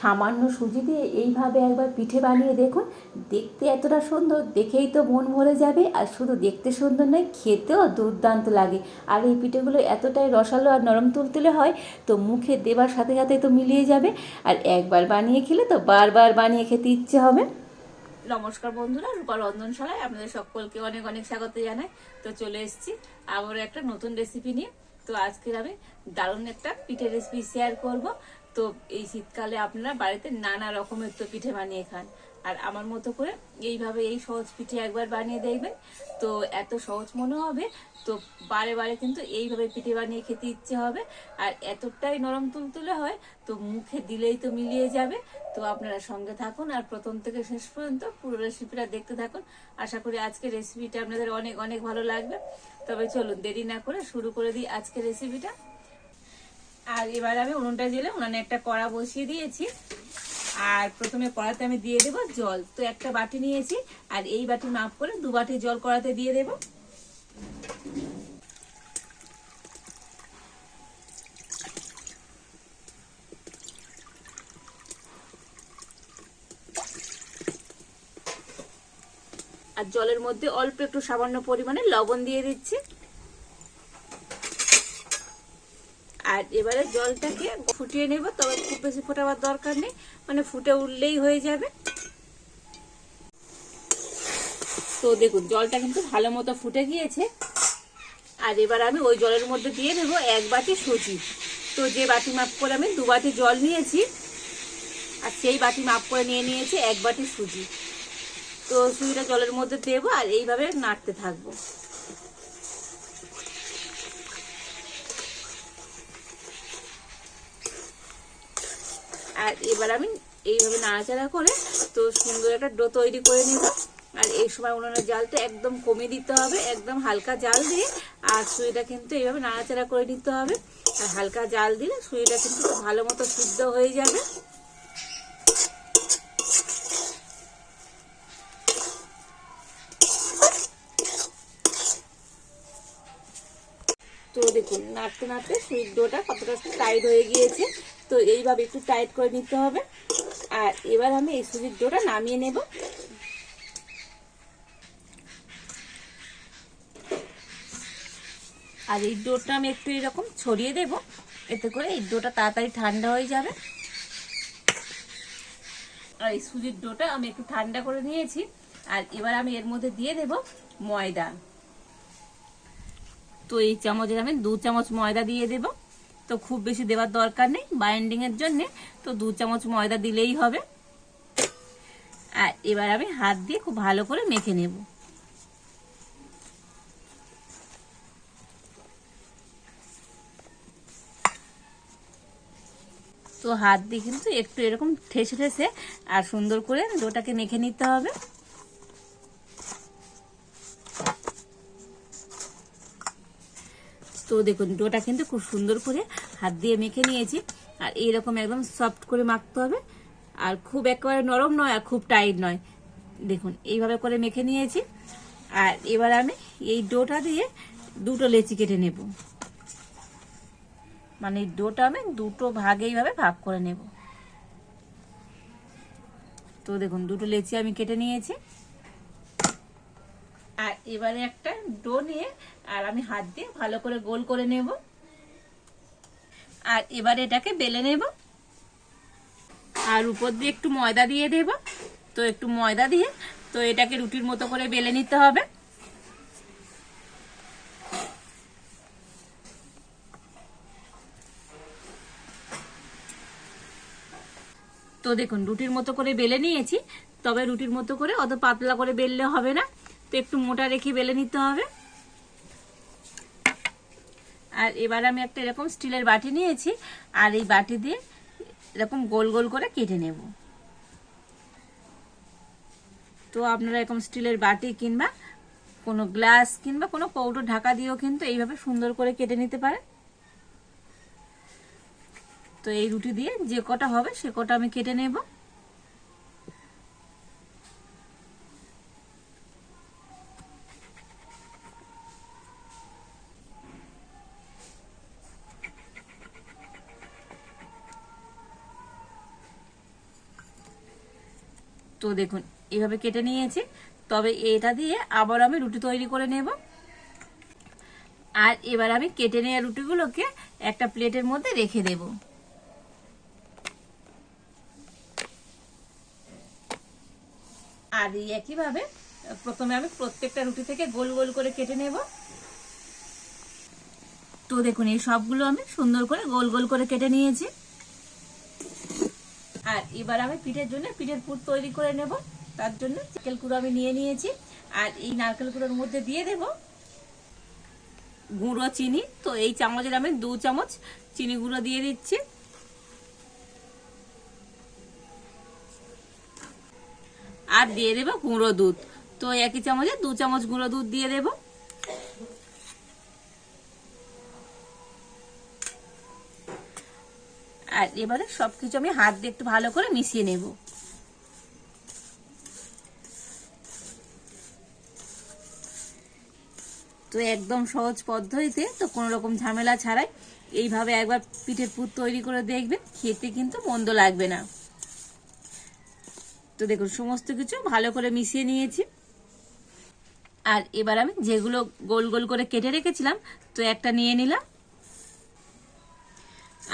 সামান্য সুজি দিয়ে এইভাবে একবার পিঠে বানিয়ে দেখুন। দেখতে এতটা সুন্দর, দেখেই তো মন ভরে যাবে। আর শুধু দেখতে সুন্দর নয়, খেতেও দুর্দান্ত লাগে। আর এই পিঠেগুলো এতটাই রসালো আর নরম তুলতুলে হয়, তো মুখে দেবার সাথে সাথে তো মিলিয়ে যাবে। আর একবার বানিয়ে খেলে তো বারবার বানিয়ে খেতে ইচ্ছে হবে। নমস্কার বন্ধুরা, রূপা রন্ধনশালায় আপনাদের সকলকে অনেক অনেক স্বাগত জানাই। তো চলে এসেছি আবারও একটা নতুন রেসিপি নিয়ে। তো আজকের আমি দারুণ একটা পিঠে রেসিপি শেয়ার করব। তো এই শীতকালে আপনারা বাড়িতে নানা রকমের তো পিঠে বানিয়ে খান। আর আমার মতো করে এইভাবে এই সহজ পিঠে একবার বানিয়ে দেখবেন। তো এত সহজ মনে হবে। তো বারে বারে কিন্তু এইভাবে পিঠে বানিয়ে খেতে ইচ্ছে হবে। আর এতটাই নরম তুলতুলে হয়, তো মুখে দিলেই তো মিলিয়ে যাবে। তো আপনারা সঙ্গে থাকুন আর প্রথম থেকে শেষ পর্যন্ত পুরো রেসিপিটা দেখতে থাকুন। আশা করি আজকে রেসিপিটা আপনাদের অনেক অনেক ভালো লাগবে। তবে চলুন, দেরি না করে শুরু করে দিই আজকে রেসিপিটা আর এবার আমি উনুনটা জেলে উনানে একটা কড়া বসিয়ে দিয়েছি। আর প্রথমে কড়াতে আমি দিয়ে দেব জল। তো একটা বাটি নিয়েছি, আর এই বাটি মাপ করে দু বাটি জল কড়াতে দিয়ে দেব। আর জলের মধ্যে অল্প একটু সামান্য পরিমাণে লবণ দিয়ে দিচ্ছি। আর এবারে জলটাকে ফুটিয়ে নেব, তবে খুব বেশি ফোটাবার দরকার নেই মানে ফুটে উঠলেই হয়ে যাবে। তো দেখুন, জলটা কিন্তু ভালো মতো ফুটে গিয়েছে। আর এবার আমি ওই জলের মধ্যে দিয়ে দেবো এক বাটি সুজি। তো যে বাটি মাপ করে আমি দু বাটি জল নিয়েছি, আর সেই বাটি মাপ করে নিয়ে নিয়েছি এক বাটি সুজি। তো সুজিটা জলের মধ্যে দেবো আর এইভাবে নাড়তে থাকব। আর এবার আমি এইভাবে নাড়াচাড়া করে তো সুন্দর একটা ডো তৈরি করে নিব। আর এই সময় উনুনের জালটা একদম কমিয়ে দিতে হবে, একদম হালকা জাল দিয়ে। আর সুইটা কিন্তু এইভাবে নাড়াচাড়া করে নিতে হবে। আর হালকা জাল দিলে সুইটা কিন্তু ভালো মতো সিদ্ধ হয়ে যাবে। তো দেখুন, নাড়তে নাড়তে সুইট ডোটা কতটা টাইট হয়ে গিয়েছে। তো এইভাবে একটু টাইট করে নিতে হবে। আর এবার আমি এই সুজির ডোটা নামিয়ে নেব। আর এই ডোটা আমি একটু এরকম ছড়িয়ে দেব। এতে করে এই ডোটা তাড়াতাড়ি ঠান্ডা হয়ে যাবে। আর এই সুজির ডোটা আমি একটু ঠান্ডা করে নিয়েছি। আর এবার আমি এর মধ্যে দিয়ে দেব ময়দা। তো এই চামচের আমি দু চামচ ময়দা দিয়ে দেব। তো খুব বেশি দেওয়ার দরকার নেই বাইন্ডিং এর জন্য। তো দু চামচ ময়দা দিলেই হবে। আর এবার আমি হাত দিয়ে খুব ভালো করে মেখে নেব। তো হাত দিয়ে কিন্তু একটু এরকম ঠেসে ঠেসে আর সুন্দর করে ডোটাকে মেখে নিতে হবে। তো দেখুন, ডোটা কিন্তু খুব সুন্দর করে হাত দিয়ে মেখে নিয়েছি। আর এইরকম একদম সফট করে মাখতে হবে। আর খুব একেবারে নরম নয় আর খুব টাইট নয়। দেখুন, এইভাবে করে মেখে নিয়েছি। আর এবার আমি এই ডোটা দিয়ে দুটো লেচি কেটে নেব। মানে ডোটা আমি দুটো ভাগে এইভাবে ভাগ করে নেব। তো দেখুন, দুটো লেচি আমি কেটে নিয়েছি। আর এবারে একটা ডো নিয়ে আর আমি হাত দিয়ে ভালো করে গোল করে নেব। আর এবারে এটাকে বেলে নেব। আর উপর দিয়ে একটু ময়দা দিয়ে দেব। তো একটু ময়দা দিয়ে তো এটাকে রুটির মতো করে বেলে নিতে হবে। তো দেখুন, রুটির মতো করে বেলে নিয়েছি। তবে রুটির মতো করে অত পাতলা করে বেললে হবে না। তো একটু মোটা রেখে বেলে নিতে হবে। আর এবার আমি একটা এরকম স্টিলের বাটি নিয়েছি, আর এই বাটি দিয়ে এরকম গোল গোল করে কেটে নেব। তো আপনারা এরকম স্টিলের বাটি কিংবা কোনো গ্লাস কিংবা কোনো কৌটো ঢাকা দিয়েও কিন্তু এইভাবে সুন্দর করে কেটে নিতে পারে তো এই রুটি দিয়ে যে কটা হবে সে কটা আমি কেটে নেব। তো দেখুন এইভাবে কেটে নিয়েছি। তবে এটা দিয়ে আবার আমি রুটি তৈরি করে নেব। আর এবার আমি কেটে নেওয়া রুটিগুলোকে একটা প্লেটের মধ্যে রেখে দেব। আর একইভাবে, প্রথমে আমি প্রত্যেকটা রুটি থেকে গোল গোল করে কেটে নেব। তো দেখুন, এই সবগুলো আমি সুন্দর করে গোল গোল করে কেটে নিয়েছি। আর এবার আমি পিঠের জন্য পিঠের পুর তৈরি করে নেব। তার জন্য নারকেল কুড়ো আমি নিয়ে নিয়েছি। আর এই নারকেল কুড়োর মধ্যে দিয়ে দেব গুঁড়ো চিনি। তো এই চামচের আমি দু চামচ চিনি গুঁড়ো দিয়ে দিচ্ছি। আর দিয়ে দেবো গুঁড়ো দুধ। তো একই চামচে দু চামচ গুঁড়ো দুধ দিয়ে দেবো। আর এবারে সবকিছু আমি হাত দিয়ে একটু ভালো করে মিশিয়ে নেব। তো একদম সহজ পদ্ধতিতে, তো কোনো রকম ঝামেলা ছাড়াই এইভাবে একবার পিঠের পুর তৈরি করে দেখবেন, খেতে কিন্তু মন্দ লাগবে না। তো দেখুন, সমস্ত কিছু ভালো করে মিশিয়ে নিয়েছি। আর এবার আমি যেগুলো গোল গোল করে কেটে রেখেছিলাম, তো একটা নিয়ে নিলাম।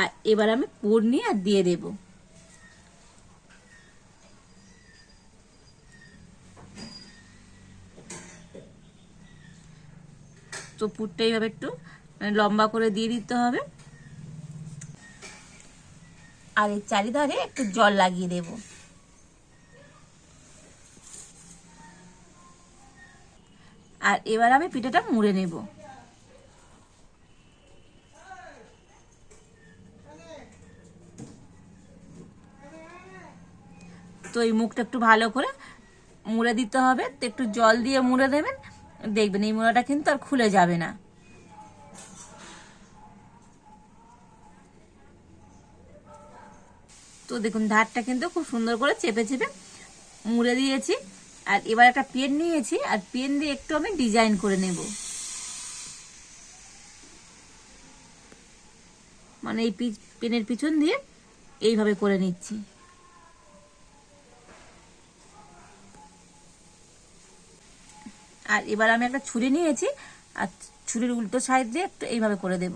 আর এবার আমি পুর নিয়ে আর দিয়ে দেব। তো পুরটা এইভাবে একটু মানে লম্বা করে দিয়ে দিতে হবে। আর এই চারিধারে একটু জল লাগিয়ে দেব। আর এবার আমি পিঠাটা মুড়ে নেব। তো এই মুখটা একটু ভালো করে মুড়ে দিতে হবে। তো একটু জল দিয়ে মুড়ে দেবেন। দেখবেন এই মুড়াটা কিন্তু আর খুলে যাবে না। তো দেখুন, ধারটা কিন্তু খুব সুন্দর করে চেপে চেপে মুড়ে দিয়েছি। আর এবার একটা পেন নিয়েছি। আর পেন দিয়ে একটু আমি ডিজাইন করে নেব। মানে এই পেনের পিছন দিয়ে এইভাবে করে নিচ্ছি। আর এবার আমি একটা ছুরি নিয়েছি, আর ছুরির উল্টো সাইড দিয়ে একটু এইভাবে করে দেব।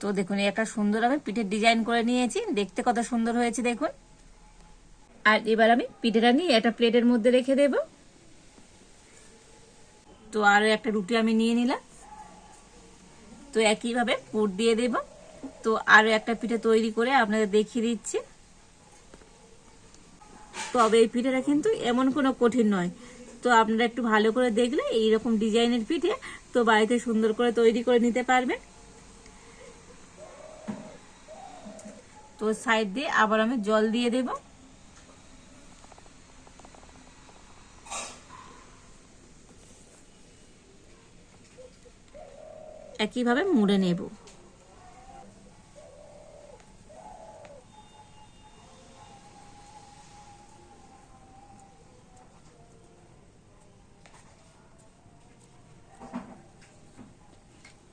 তো দেখুন একটা সুন্দর আমি পিঠের ডিজাইন করে নিয়েছি। দেখতে কত সুন্দর হয়েছে, দেখুন। আর এবার আমি পিঠেটা নিয়ে একটা প্লেটের মধ্যে রেখে দেবো। তো আরও একটা রুটি আমি নিয়ে নিলাম। তো একইভাবে পুর দিয়ে দেব। তো আরও একটা পিঠে তৈরি করে আপনাদের দেখিয়ে দিচ্ছি। তবে এই পিঠেটা কিন্তু এমন কোনো কঠিন নয়। তো আপনারা একটু ভালো করে দেখলে এইরকম ডিজাইনের পিঠে তো বাড়িতে সুন্দর করে তৈরি করে নিতে পারবেন। তো সাইড দিয়ে আবার আমি জল দিয়ে দেবো। একইভাবে মুড়ে নেব।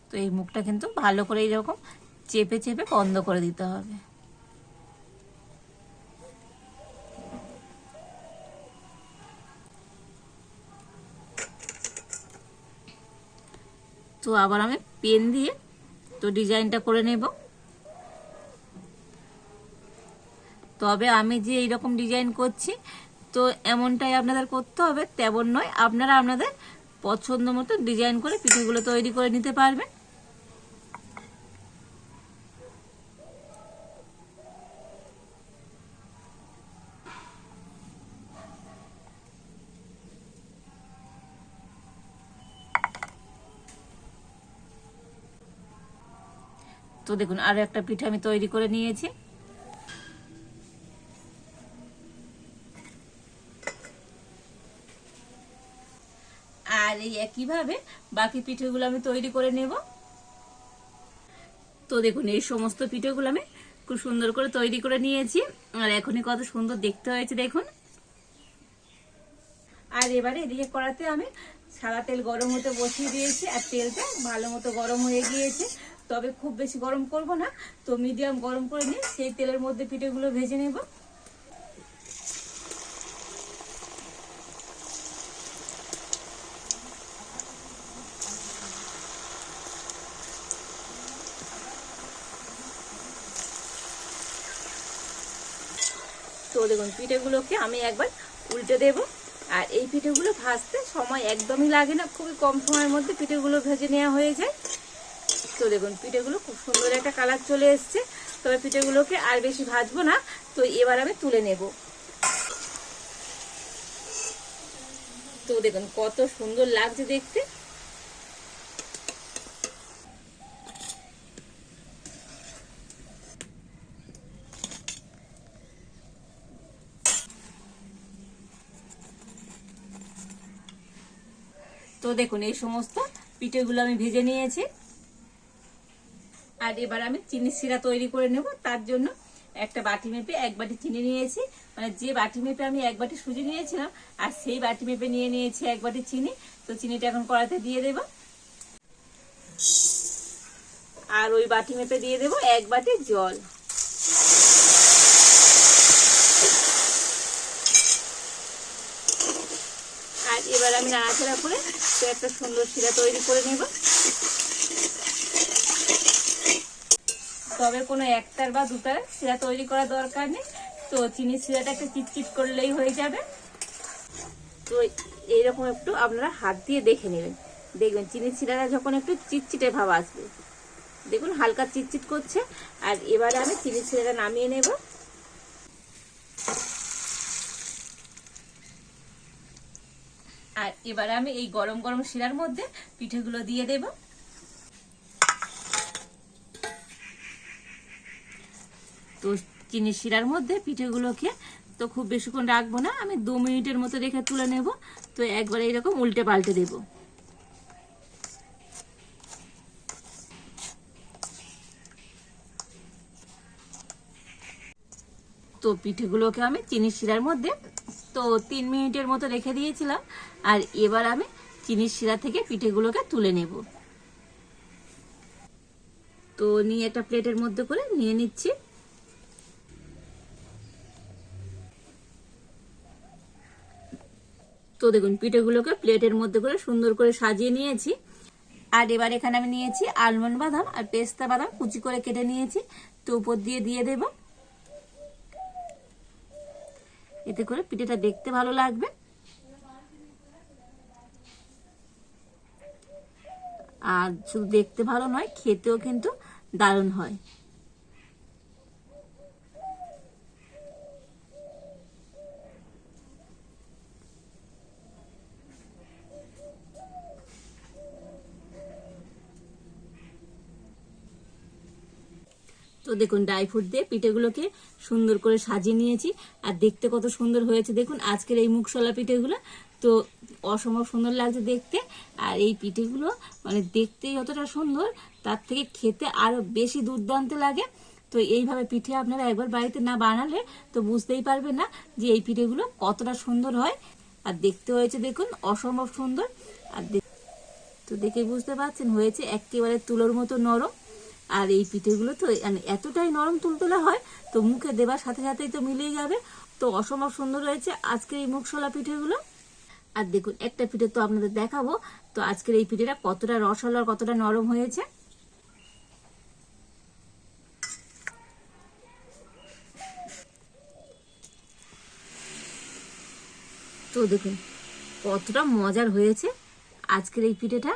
তো এই মুখটা কিন্তু ভালো করে এইরকম চেপে চেপে বন্ধ করে দিতে হবে। তো আবার আমি পেন দিয়ে তো ডিজাইনটা করে নেব। তবে আমি যে এইরকম ডিজাইন করছি, তো এমনটাই আপনাদের করতে হবে, তেমন নয়, আপনারা আপনাদের পছন্দ মতো ডিজাইন করে পিঠেগুলো তৈরি করে নিতে পারবেন। তো দেখুন, আরও একটা পিঠে আমি তৈরি করে নিয়েছি। আর এই একইভাবে বাকি পিঠেগুলো আমি তৈরি করে নেব। তো দেখুন, এই সমস্ত পিঠেগুলো আমি খুব সুন্দর করে তৈরি করে নিয়েছি। আর এখনই কত সুন্দর দেখতে হয়েছে, দেখুন। আর এবারে এদিকে করাতে আমি সাদা তেল গরম হতে বসিয়ে দিয়েছি, আর তেলটা ভালো মতো গরম হয়ে গিয়েছে। তবে খুব বেশি গরম করব না। তো মিডিয়াম গরম করে নিয়ে সেই তেলের মধ্যে পিঠেগুলো ভেজে নেব। তো দেখুন, পিঠেগুলোকে আমি একবার উল্টে দেব। আর এই পিঠেগুলো ভাজতে সময় একদমই লাগে না, খুবই কম সময়ের মধ্যে পিঠেগুলো ভেজে নেওয়া হয়ে যায়। তো দেখুন, পিঠেগুলো খুব সুন্দর একটা কালার চলে এসছে। তবে পিঠেগুলোকে আর বেশি ভাজবো না, তো এবার আমি তুলে নেব। তো দেখুন, কত সুন্দর লাগছে দেখতে। তো দেখুন, এই সমস্ত পিঠেগুলো আমি ভেজে নিয়েছি। আর এবার আমি চিনি শিরা তৈরি করে নেব। তার জন্য একটা বাটি মেপে এক বাটি চিনি নিয়েছি। মানে যে বাটি মেপে আমি এক বাটি সুজি নিয়েছিলাম, আর সেই বাটি মেপে নিয়ে নিয়েছি এক বাটি চিনি। তো চিনিটা এখন কড়াতে দিয়ে দেব। আর ওই বাটি মেপে দিয়ে দেব এক বাটি জল। আর এবার আমি নাড়াচাড়া করে একটা সুন্দর শিরা তৈরি করে নেব। তবে কোনো একটার বা দুটার শিরা তৈরি করার দরকার নেই। তো চিনি শিরাটা একটা চিটচিট করলেই হয়ে যাবে। তো এইরকম একটু আপনারা হাত দিয়ে দেখে নেবেন। দেখবেন চিনি শিরাটা যখন একটু চিটচিটে ভাব আসবে। দেখুন হালকা চিটচিট করছে। আর এবারে আমি চিনি শিরাটা নামিয়ে নেব। আর এবারে আমি এই গরম গরম শিরার মধ্যে পিঠেগুলো দিয়ে দেব। তো চিনি শিরার মধ্যে পিঠেগুলোকে তো খুব বেশিক্ষণ রাখব না। আমি দু মিনিটের মতো রেখে তুলে নেব। তো একবার এইরকম উল্টে পাল্টে দেব। তো পিঠেগুলোকে আমি চিনি শিরার মধ্যে তো তিন মিনিটের মতো রেখে দিয়েছিলাম। আর এবার আমি চিনির শিরা থেকে পিঠেগুলোকে তুলে নেব। তো নিয়ে একটা প্লেটের মধ্যে করে নিয়ে নিচ্ছি। তো দেখুন, পিঠেগুলোকে প্লেটের মধ্যে করে সুন্দর করে সাজিয়ে নিয়েছি। আর এবার এখানে আমি নিয়েছি আলমন্ড বাদাম আর পেস্তা বাদাম, কুচি করে কেটে নিয়েছি। তো উপর দিয়ে দিয়ে দেব। এতে করে পিঠেটা দেখতে ভালো লাগবে। আর শুধু দেখতে ভালো নয়, খেতেও কিন্তু দারুণ হয়। দেখুন ড্রাই ফ্রুট দিয়ে পিঠেগুলোকে সুন্দর করে সাজিয়ে নিয়েছি। আর দেখতে কত সুন্দর হয়েছে, দেখুন, আজকের এই মুখশলা পিঠেগুলো। তো অসম্ভব সুন্দর লাগছে দেখতে। আর এই পিঠেগুলো মানে দেখতেই যতটা সুন্দর, তার থেকে খেতে আরও বেশি দুর্দান্ত লাগে। তো এইভাবে পিঠে আপনারা একবার বাড়িতে না বানালে তো বুঝতেই পারবেন না যে এই পিঠেগুলো কতটা সুন্দর হয়। আর দেখতে হয়েছে, দেখুন, অসম্ভব সুন্দর। আর তো দেখে বুঝতে পারছেন, হয়েছে একেবারে তুলোর মতো নরম। আর এই পিঠেগুলো তো মানে এতটাই নরম তুলতুলে হয়, তো মুখে দেবার সাথে সাথেই তো মিলিয়ে যাবে। তো অসম্ভব সুন্দর হয়েছে আজকের এই মুখশলা পিঠেগুলো। আর দেখুন, একটা পিঠে তো আপনাদের দেখাবো। তো আজকের এই পিঠেটা কতটা রসালো আর কতটা নরম হয়েছে। তো দেখুন, কতটা মজার হয়েছে আজকের এই পিঠেটা।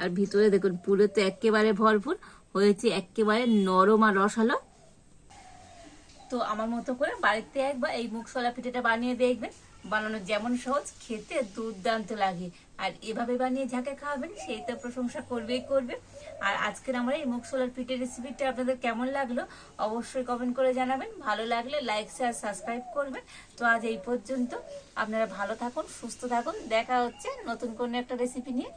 আর ভিতরে দেখুন পুরো তো একেবারে ভরপুর। হয়েছে একেবারে নরম আর রসালো। তো আমার মতো করে বাড়িতে একবার এই মুখশলা পিঠেটা বানিয়ে দেখবেন। বানানো যেমন সহজ, খেতে দুর্দান্ত লাগে। আর এভাবে বানিয়ে যাকে খাওয়াবেন সেই তো প্রশংসা করবেই করবে। আর আজকের আমার এই মুখশলার পিঠের রেসিপিটা আপনাদের কেমন লাগল, অবশ্যই কমেন্ট করে জানাবেন। ভালো লাগলে লাইক শেয়ার সাবস্ক্রাইব করবেন। তো আজ এই পর্যন্ত। আপনারা ভালো থাকুন, সুস্থ থাকুন। দেখা হচ্ছে নতুন কোনো একটা রেসিপি নিয়ে।